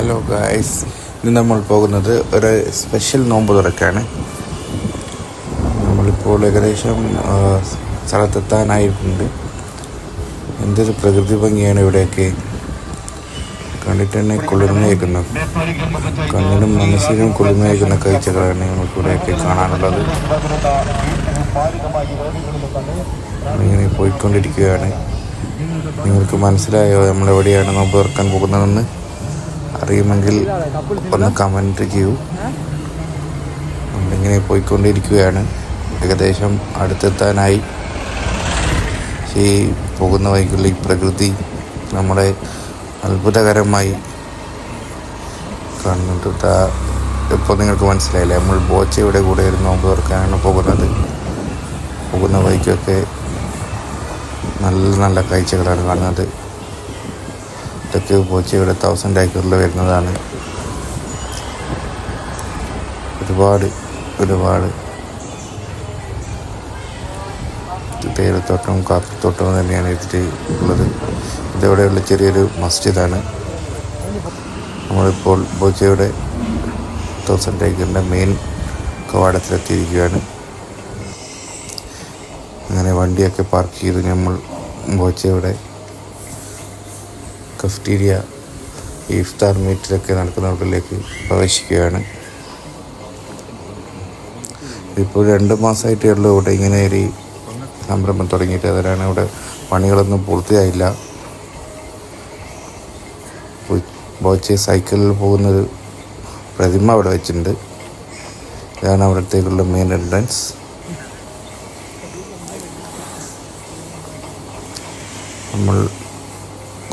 Hello guys ഇന്ന് നമ്മൾ പോകുന്നത് ഒരു സ്പെഷ്യൽ നോമ്പ് തുറക്കാണ്. നമ്മളിപ്പോൾ ഏകദേശം സ്ഥലത്തെത്താനായിട്ടുണ്ട്. എന്തൊരു പ്രകൃതി ഭംഗിയാണ് ഇവിടെയൊക്കെ. കണ്ടിട്ട് തന്നെ കുളിർമയേക്കുന്ന കണ്ണിനും മനസ്സിനും കുളിർമയേക്കുന്ന കാഴ്ചകളാണ് നമുക്കിവിടെയൊക്കെ കാണാനുള്ളത്. ഇങ്ങനെ പോയിക്കൊണ്ടിരിക്കുകയാണ്. നിങ്ങൾക്ക് മനസ്സിലായോ നമ്മൾ എവിടെയാണ് നോമ്പ് തുറക്കാൻ പോകുന്നതെന്ന്? അറിയുമെങ്കിൽ ഒന്ന് കമന്റ് ചെയ്യൂ. നമ്മളിങ്ങനെ പോയിക്കൊണ്ടിരിക്കുകയാണ് ഏകദേശം അടുത്തെത്താനായി. ഈ പോകുന്ന വഴിക്കുള്ള ഈ പ്രകൃതി നമ്മളെ അത്ഭുതകരമായി കണ്ടിട്ട്. ഇപ്പോൾ നിങ്ങൾക്ക് മനസ്സിലായില്ലേ? നമ്മൾ ബോച്ചയുടെ കൂടെ ഒരു നോമ്പ് തുറക്കാനാണ് പോകുന്നത്. പോകുന്ന വഴിക്കൊക്കെ നല്ല നല്ല കാഴ്ചകളാണ് കാണുന്നത്. ഇതൊക്കെ ഇവിടെ തൗസൻഡ് ഏക്കറിൽ വരുന്നതാണ്. ഒരുപാട് ഒരുപാട്. തേയിലത്തോട്ടവും കാപ്പിത്തോട്ടവും തന്നെയാണ് ഇതിൽ ഉള്ളത്. ഇതവിടെയുള്ള ചെറിയൊരു മസ്ജിദാണ്. നമ്മളിപ്പോൾ ബോച്ചയുടെ തൗസൻഡ് ഏക്കറിന്റെ മെയിൻ കവാടത്തിലെത്തിയിരിക്കുകയാണ്. അങ്ങനെ വണ്ടിയൊക്കെ പാർക്ക് ചെയ്ത് നമ്മൾ ബോച്ചയുടെ കഫ്റ്റീരിയ ഇഫ്താർ മീറ്റിലൊക്കെ നടക്കുന്നവരിലേക്ക് പ്രവേശിക്കുകയാണ്. ഇപ്പോൾ രണ്ട് മാസമായിട്ടേ ഉള്ളൂ ഇവിടെ ഇങ്ങനെ ഒരു സംരംഭം തുടങ്ങിയിട്ട്. അതിനാണ് ഇവിടെ പണികളൊന്നും പൂർത്തിയായില്ല. ബോച്ചെ സൈക്കിളിൽ പോകുന്നൊരു പ്രതിമ അവിടെ വെച്ചിട്ടുണ്ട്. ഇതാണ് അവിടത്തേക്കുള്ള മെയിൻ എൻട്രൻസ് നമ്മൾ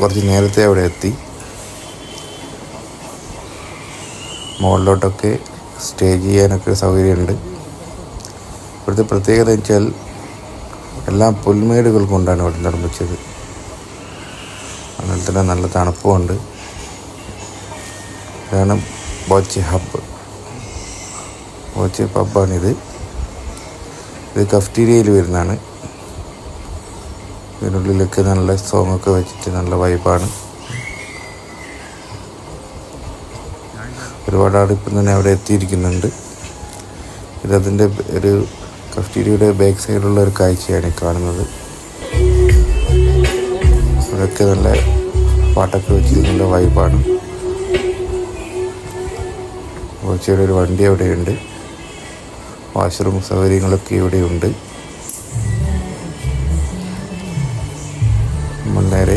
കുറച്ച് നേരത്തെ അവിടെ എത്തി. മുകളിലോട്ടൊക്കെ സ്റ്റേ ചെയ്യാനൊക്കെ സൗകര്യമുണ്ട്. ഇവിടുത്തെ പ്രത്യേകത വെച്ചാൽ എല്ലാം പുൽമേടുകൾ കൊണ്ടാണ് ഇവിടെ നിർമ്മിച്ചത്. അതുപോലെ തന്നെ നല്ല തണുപ്പുമുണ്ട്. ഇതാണ് ബോച്ച് ഹബ്ബ് ബോച്ച് പബ്ബാണിത്. ഇത് കഫ്റ്റീരിയയിൽ വരുന്നതാണ്. ഇതിനുള്ളിലൊക്കെ നല്ല സോങ് ഒക്കെ വെച്ചിട്ട് നല്ല വൈബാണ് ഒരുപാട് ആളിപ്പം തന്നെ അവിടെ എത്തിയിരിക്കുന്നുണ്ട്. ഇതതിന്റെ ഒരു കഫ്റ്റീരിയയുടെ ബാക്ക് സൈഡിലുള്ള ഒരു കാഴ്ചയാണ് കാണുന്നത്. അവിടെയൊക്കെ നല്ല പാട്ടൊക്കെ വെച്ച് നല്ല വൈബാണ് കോച്ചിയുടെ ഒരു വണ്ടി അവിടെയുണ്ട്. വാഷ്റൂം സൗകര്യങ്ങളൊക്കെ ഇവിടെയുണ്ട്. നേരെ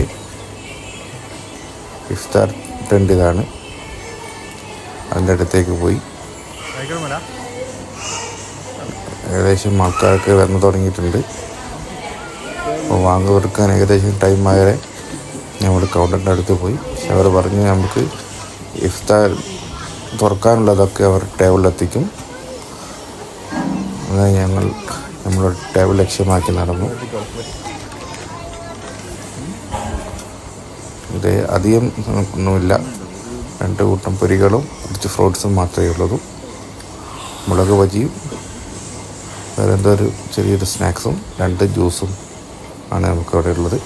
ഇഫ്താർ ടെന്റ് ഇതാണ് അതിന്റെ അടുത്തേക്ക് പോയി. ഏകദേശം ആൾക്കാർക്ക് വന്നു തുടങ്ങിയിട്ടുണ്ട്. അപ്പോൾ വാങ്ങ കൊടുക്കാൻ ഏകദേശം ടൈം ആയാലേ ഞങ്ങൾ കൗണ്ടറിന്റെ അടുത്ത് പോയി. പക്ഷെ അവർ പറഞ്ഞ് നമുക്ക് ഇഫ്താർ തുറക്കാനുള്ളതൊക്കെ അവർ ടേബിളിലെത്തിക്കും അങ്ങനെ ഞങ്ങൾ നമ്മൾ ടേബിൾ ലക്ഷ്യമാക്കി നടന്നു. ഇത് അധികം ഒന്നുമില്ല. രണ്ട് കൂട്ടം പൊരികളും കുറച്ച് ഫ്രൂട്ട്സും മാത്രമേ ഉള്ളൂ മുളക് ബജിയും വേറെ എന്തോ ഒരു ചെറിയൊരു സ്നാക്സും രണ്ട് ജ്യൂസും ആണ് നമുക്ക് അവിടെ ഉള്ളത്.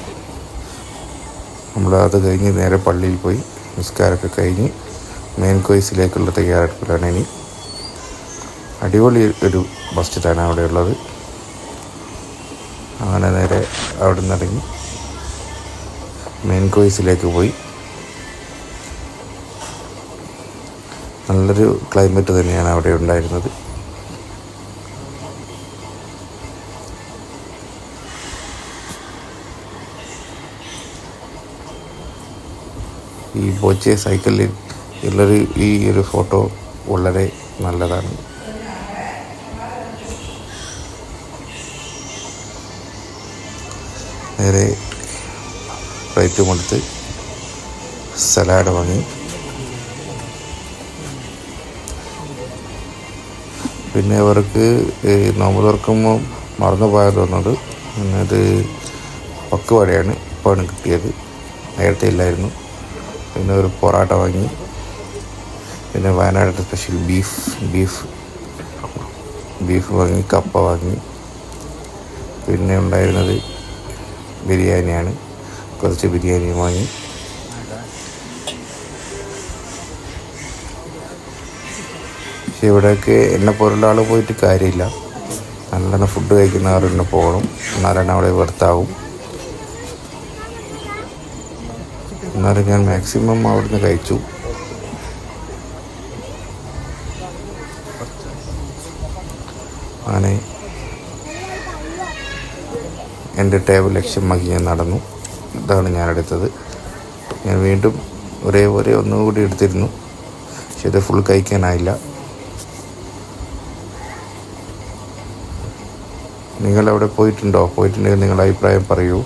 നമ്മൾ അത് കഴിഞ്ഞ് നേരെ പള്ളിയിൽ പോയി നിസ്കാരമൊക്കെ കഴിഞ്ഞ് മെയിൻ കോയ്സിലേക്കുള്ള തയ്യാറെടുപ്പിലാണ് ഇനി. അടിപൊളി ഒരു മസ്ജിദാണ് അവിടെ ഉള്ളത്. അങ്ങനെ നേരെ അവിടെ നിന്ന് ഇറങ്ങി മെയിൻ കോഴ്സിലേക്ക് പോയി. നല്ലൊരു ക്ലൈമറ്റ് തന്നെയാണ് അവിടെ ഉണ്ടായിരുന്നത്. ഈ ബോച്ചെ സൈക്കിളിൽ ഉള്ളൊരു ഈ ഒരു ഫോട്ടോ വളരെ നല്ലതാണ്. നേരെ റൈറ്റും കൊടുത്ത് സലാഡ് വാങ്ങി. പിന്നെ അവർക്ക് നോമ്പ് തുറക്കുമ്പോൾ മറന്നു പോയാൽ തോന്നുന്നത് ഇത് പക്കുവടയാണ് ഇപ്പോഴാണ് കിട്ടിയത്. നേരത്തെ ഇല്ലായിരുന്നു. പിന്നെ ഒരു പൊറാട്ട വാങ്ങി. പിന്നെ Wayanad special beef beef beef വാങ്ങി കപ്പ വാങ്ങി. പിന്നെ ഉണ്ടായിരുന്നത് ബിരിയാണിയാണ്. കുറച്ച് ബിരിയാണി വാങ്ങി പക്ഷെ ഇവിടെയൊക്കെ എന്നെ പോലുള്ള ആൾ പോയിട്ട് കാര്യമില്ല. നല്ലോണം ഫുഡ് കഴിക്കുന്നവർ തന്നെ പോകണം എന്നാലാണ് അവിടെ വെറുത്താവും എന്നാലും ഞാൻ മാക്സിമം അവിടുന്ന് കഴിച്ചു. അങ്ങനെ എന്റെ ടേബിൾ ലക്ഷ്യമാക്കി ഞാൻ നടന്നു. ഇതാണ് ഞാൻ എടുത്തത് ഞാൻ വീണ്ടും ഒരേപോലെ ഒരേ ഒന്നുകൂടി എടുത്തിരുന്നു. പക്ഷെ ഇത് ഫുൾ കഴിക്കാനായില്ല. നിങ്ങൾ അവിടെ പോയിട്ടുണ്ടോ? പോയിട്ടുണ്ടെങ്കിൽ നിങ്ങളുടെ അഭിപ്രായം പറയൂ.